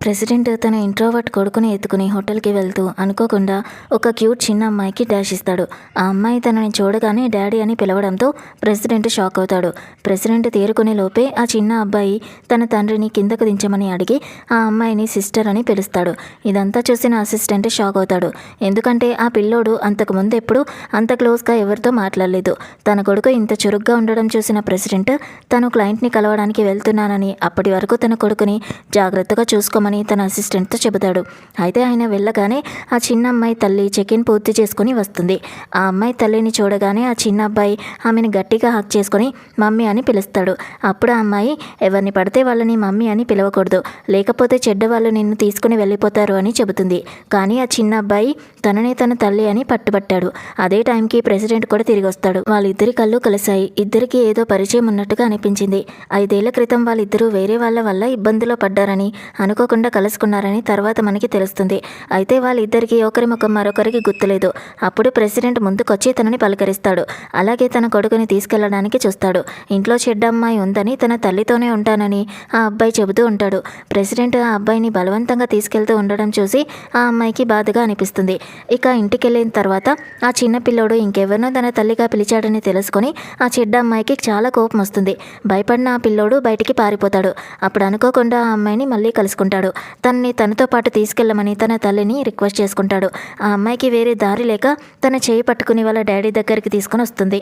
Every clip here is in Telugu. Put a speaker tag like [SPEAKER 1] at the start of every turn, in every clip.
[SPEAKER 1] ప్రెసిడెంట్ తన ఇంట్రోవర్ట్ కొడుకుని ఎత్తుకుని హోటల్కి వెళ్తూ అనుకోకుండా ఒక క్యూట్ చిన్న అమ్మాయికి డాష్ ఇస్తాడు. ఆ అమ్మాయి తనని చూడగానే డాడీ అని పిలవడంతో ప్రెసిడెంట్ షాక్ అవుతాడు. ప్రెసిడెంట్ తేరుకునే లోపే ఆ చిన్న అబ్బాయి తన తండ్రిని కిందకు దించమని అడిగి ఆ అమ్మాయిని సిస్టర్ అని పిలుస్తాడు. ఇదంతా చూసిన అసిస్టెంట్ షాక్ అవుతాడు. ఎందుకంటే ఆ పిల్లోడు అంతకు ముందు ఎప్పుడు అంత క్లోజ్గా ఎవరితో మాట్లాడలేదు. తన కొడుకు ఇంత చురుగ్గా ఉండడం చూసిన ప్రెసిడెంట్ తను క్లయింట్ని కలవడానికి వెళ్తున్నానని అప్పటి వరకు తన కొడుకుని జాగ్రత్తగా చూసుకోమని తన అసిస్టెంట్తో చెబుతాడు. అయితే ఆయన వెళ్ళగానే ఆ చిన్న అమ్మాయి తల్లి చెక్ ఇన్ పూర్తి చేసుకుని వస్తుంది. ఆ అమ్మాయి తల్లిని చూడగానే ఆ చిన్న అబ్బాయి ఆమెను గట్టిగా హక్ చేసుకొని మమ్మీ అని పిలుస్తాడు. అప్పుడు ఆ అమ్మాయి ఎవరిని పడితే వాళ్ళని మమ్మీ అని పిలవకూడదు. లేకపోతే చెడ్డ వాళ్ళు నిన్ను తీసుకుని వెళ్ళిపోతారు అని చెబుతుంది. కానీ ఆ చిన్న అబ్బాయి తననే తన తల్లి అని పట్టుబట్టాడు. అదే టైంకి ప్రెసిడెంట్ కూడా తిరిగి వస్తాడు. వాళ్ళిద్దరి కళ్ళు కలిశాయి. ఇద్దరికి ఏదో పరిచయం ఉన్నట్టుగా అనిపించింది. ఐదేళ్ళ క్రితం వాళ్ళిద్దరూ వేరే వాళ్ళ వల్ల ఇబ్బందులో పడ్డారని అనుకోకుండా కలుసుకున్నారని తర్వాత మనకి తెలుస్తుంది. అయితే వాళ్ళిద్దరికి ఒకరి ముఖం మరొకరికి గుర్తులేదు. అప్పుడు ప్రెసిడెంట్ ముందుకొచ్చి తనని పలకరిస్తాడు. అలాగే తన కొడుకుని తీసుకెళ్ళడానికి చూస్తాడు. ఇంట్లో చెడ్డ అమ్మాయి ఉందని తన తల్లితోనే ఉంటానని ఆ అబ్బాయి చెబుతూ ఉంటాడు. ప్రెసిడెంట్ ఆ అబ్బాయిని బలవంతంగా తీసుకెళ్తూ ఉండడం చూసి ఆ అమ్మాయికి బాధగా అనిపిస్తుంది. ఇక ఇంటికి వెళ్ళిన తర్వాత ఆ చిన్న పిల్లోడు ఇంకెవరినో తన తల్లిగా పిలిచాడని తెలుసుకొని ఆ చెడ్డ అమ్మాయికి చాలా కోపం వస్తుంది. భయపడిన ఆ పిల్లోడు బయటికి పారిపోతాడు. అప్పుడు అనుకోకుండా ఆ అమ్మాయిని మళ్ళీ కలుసుకుంటాడు. తనని తనతో పాటు తీసుకెళ్ళమని తన తల్లిని రిక్వెస్ట్ చేసుకుంటాడు. ఆ అమ్మాయికి వేరే దారి లేక తన చేయి పట్టుకుని వాళ్ళ డాడీ దగ్గరికి తీసుకొని వస్తుంది.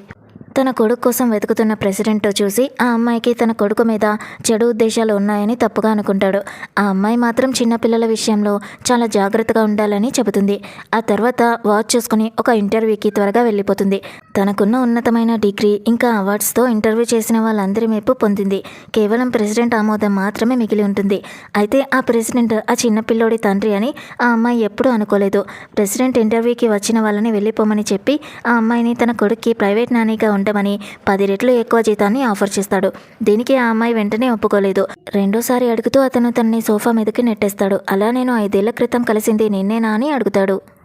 [SPEAKER 1] తన కొడుకు కోసం వెతుకుతున్న ప్రెసిడెంట్ చూసి ఆ అమ్మాయికి తన కొడుకు మీద చెడు ఉద్దేశాలు ఉన్నాయని తప్పుగా అనుకుంటాడు. ఆ అమ్మాయి మాత్రం చిన్నపిల్లల విషయంలో చాలా జాగ్రత్తగా ఉండాలని చెబుతుంది. ఆ తర్వాత వాచ్ చూసుకుని ఒక ఇంటర్వ్యూకి త్వరగా వెళ్ళిపోతుంది. తనకున్న ఉన్నతమైన డిగ్రీ ఇంకా అవార్డ్స్తో ఇంటర్వ్యూ చేసిన వాళ్ళందరి మెప్పు పొందింది. కేవలం ప్రెసిడెంట్ ఆమోదం మాత్రమే మిగిలి ఉంటుంది. అయితే ఆ ప్రెసిడెంట్ ఆ చిన్నపిల్లోడి తండ్రి అని ఆ అమ్మాయి ఎప్పుడూ అనుకోలేదు. ప్రెసిడెంట్ ఇంటర్వ్యూకి వచ్చిన వాళ్ళని వెళ్ళిపోమని చెప్పి ఆ అమ్మాయిని తన కొడుక్కి ప్రైవేట్ నానీగా ఉండమని పది రెట్లు ఎక్కువ జీతాన్ని ఆఫర్ చేస్తాడు. దీనికి ఆ అమ్మాయి వెంటనే ఒప్పుకోలేదు. రెండోసారి అడుగుతూ అతను తనని సోఫా మీదకి నెట్టేస్తాడు. అలా నేను ఐదేళ్ళ క్రితం కలిసింది నిన్నేనా అని అడుగుతాడు.